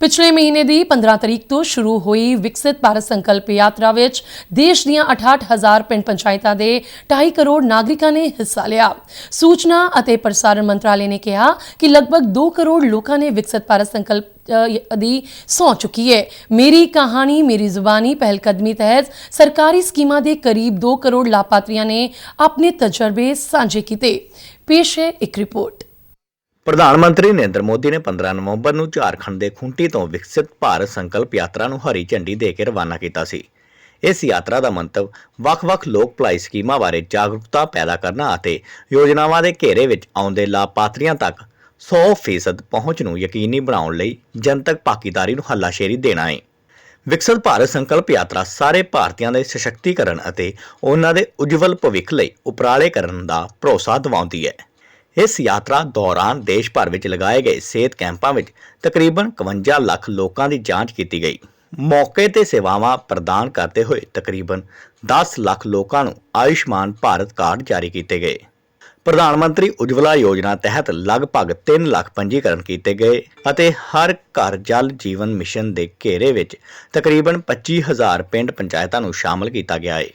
ਪਿਛਲੇ ਮਹੀਨੇ ਦੀ 15 ਤਰੀਕ ਤੋਂ ਸ਼ੁਰੂ ਹੋਈ ਵਿਕਸਿਤ ਭਾਰਤ ਸੰਕਲਪ ਯਾਤਰਾ ਵਿੱਚ ਦੇਸ਼ ਦੀਆਂ 68000 ਪਿੰਡ ਪੰਚਾਇਤਾਂ ਦੇ 2.5 ਕਰੋੜ ਨਾਗਰਿਕਾਂ ਨੇ ਹਿੱਸਾ ਲਿਆ। ਸੂਚਨਾ ਅਤੇ ਪ੍ਰਸਾਰਣ ਮੰਤਰਾਲੇ ਨੇ ਕਿਹਾ ਕਿ ਲਗਭਗ 2 ਕਰੋੜ ਲੋਕਾਂ ਨੇ ਵਿਕਸਿਤ ਭਾਰਤ ਸੰਕਲਪ ਦੀ ਸੌਂ ਚੁੱਕੀ ਹੈ ਮੇਰੀ ਕਹਾਣੀ, ਮੇਰੀ ਜ਼ੁਬਾਨੀ ਪਹਿਲ ਕਦਮੀ ਤਹਿਤ ਸਰਕਾਰੀ ਸਕੀਮਾਂ ਦੇ ਕਰੀਬ 2 ਕਰੋੜ ਲਾਭਪਾਤਰੀਆਂ ਨੇ ਆਪਣੇ ਤਜਰਬੇ ਸਾਂਝੇ ਕੀਤੇ। ਪੇਸ਼ ਹੈ ਇੱਕ ਰਿਪੋਰਟ। ਪ੍ਰਧਾਨ ਮੰਤਰੀ ਨਰਿੰਦਰ ਮੋਦੀ ਨੇ 15 ਨਵੰਬਰ ਨੂੰ ਝਾਰਖੰਡ ਦੇ ਖੁੰਟੀ ਤੋਂ ਵਿਕਸਿਤ ਭਾਰਤ ਸੰਕਲਪ ਯਾਤਰਾ ਨੂੰ ਹਰੀ ਝੰਡੀ ਦੇ ਕੇ ਰਵਾਨਾ ਕੀਤਾ ਸੀ। ਇਸ ਯਾਤਰਾ ਦਾ ਮੰਤਵ ਵੱਖ-ਵੱਖ ਲੋਕ ਭਲਾਈ ਸਕੀਮਾਂ ਬਾਰੇ ਜਾਗਰੂਕਤਾ ਪੈਦਾ ਕਰਨਾ ਅਤੇ ਯੋਜਨਾਵਾਂ ਦੇ ਘੇਰੇ ਵਿੱਚ ਆਉਂਦੇ ਲਾਭਪਾਤਰੀਆਂ ਤੱਕ 100% ਪਹੁੰਚ ਨੂੰ ਯਕੀਨੀ ਬਣਾਉਣ ਲਈ ਜਨਤਕ ਭਾਗੀਦਾਰੀ ਨੂੰ ਹੱਲਾਸ਼ੇਰੀ ਦੇਣਾ ਹੈ ਵਿਕਸਿਤ ਭਾਰਤ ਸੰਕਲਪ ਯਾਤਰਾ ਸਾਰੇ ਭਾਰਤੀਆਂ ਦੇ ਸਸ਼ਕਤੀਕਰਨ ਅਤੇ ਉਹਨਾਂ ਦੇ ਉਜਵਲ ਭਵਿੱਖ ਲਈ ਉਪਰਾਲੇ ਕਰਨ ਦਾ ਭਰੋਸਾ ਦਿਵਾਉਂਦੀ ਹੈ। ਇਸ ਯਾਤਰਾ ਦੌਰਾਨ ਦੇਸ਼ ਭਰ ਵਿੱਚ ਲਗਾਏ ਗਏ ਸਿਹਤ ਕੈਂਪਾਂ ਵਿੱਚ ਤਕਰੀਬਨ 51 ਲੱਖ ਲੋਕਾਂ ਦੀ ਜਾਂਚ ਕੀਤੀ ਗਈ। ਮੌਕੇ ਤੇ ਸੇਵਾਵਾਂ ਪ੍ਰਦਾਨ ਕਰਦੇ ਹੋਏ ਤਕਰੀਬਨ 10 ਲੱਖ ਲੋਕਾਂ ਨੂੰ ਆਯੁਸ਼ਮਾਨ ਭਾਰਤ ਕਾਰਡ ਜਾਰੀ ਕੀਤੇ ਗਏ। ਪ੍ਰਧਾਨ ਮੰਤਰੀ ਉਜਵਲਾ ਯੋਜਨਾ ਤਹਿਤ ਲਗਭਗ 3 ਲੱਖ ਪੰਜੀਕਰਨ ਕੀਤੇ ਗਏ ਅਤੇ ਹਰ ਘਰ ਜਲ ਜੀਵਨ ਮਿਸ਼ਨ ਦੇ ਘੇਰੇ ਵਿੱਚ ਤਕਰੀਬਨ 25000 ਪਿੰਡ ਪੰਚਾਇਤਾਂ ਨੂੰ ਸ਼ਾਮਲ ਕੀਤਾ ਗਿਆ ਹੈ